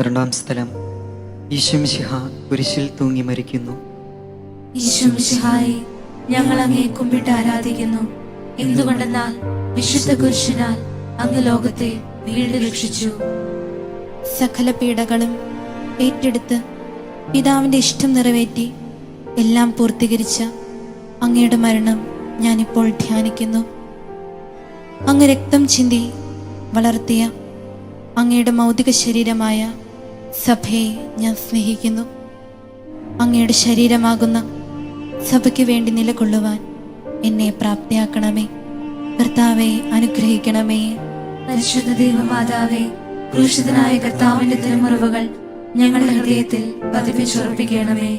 പന്ത്രണ്ടാം സ്ഥലം. ഈശംഷിഹ കുരിശിൽ തൂങ്ങി മരിക്കുന്നു. ഈശോമിശിഹായി ഞങ്ങൾ അങ്ങേ കുമ്പിട്ട് ആരാധിക്കുന്നു. എന്തുകൊണ്ടെന്നാൽ വിശുദ്ധ കുരിശിനാൽ അങ്ങ് ലോകത്തെ വീണ്ടും രക്ഷിച്ചു. സകല പീഡകളും ഏറ്റെടുത്ത് പിതാവിന്റെ ഇഷ്ടം നിറവേറ്റി എല്ലാം പൂർത്തീകരിച്ച അങ്ങയുടെ മരണം ഞാനിപ്പോൾ ധ്യാനിക്കുന്നു. അങ്ങ് രക്തം ചിന്തി വളർത്തിയ അങ്ങയുടെ മൗതിക ശരീരമായ സഭയെ ഞാൻ സ്നേഹിക്കുന്നു. അങ്ങയുടെ ശരീരമാകുന്ന സഭയ്ക്ക് വേണ്ടി നിലകൊള്ളുവാൻ എന്നെ പ്രാപ്തിയാക്കണമേ. കർത്താവെ അനുഗ്രഹിക്കണമേ. പരിശുദ്ധ ദൈവമാതാവേ ക്രൂശിതനായ കർത്താവിന്റെ തിരുമുറിവുകൾ ഞങ്ങളുടെ ഹൃദയത്തിൽ പതിപ്പിച്ചുറപ്പിക്കണമേ.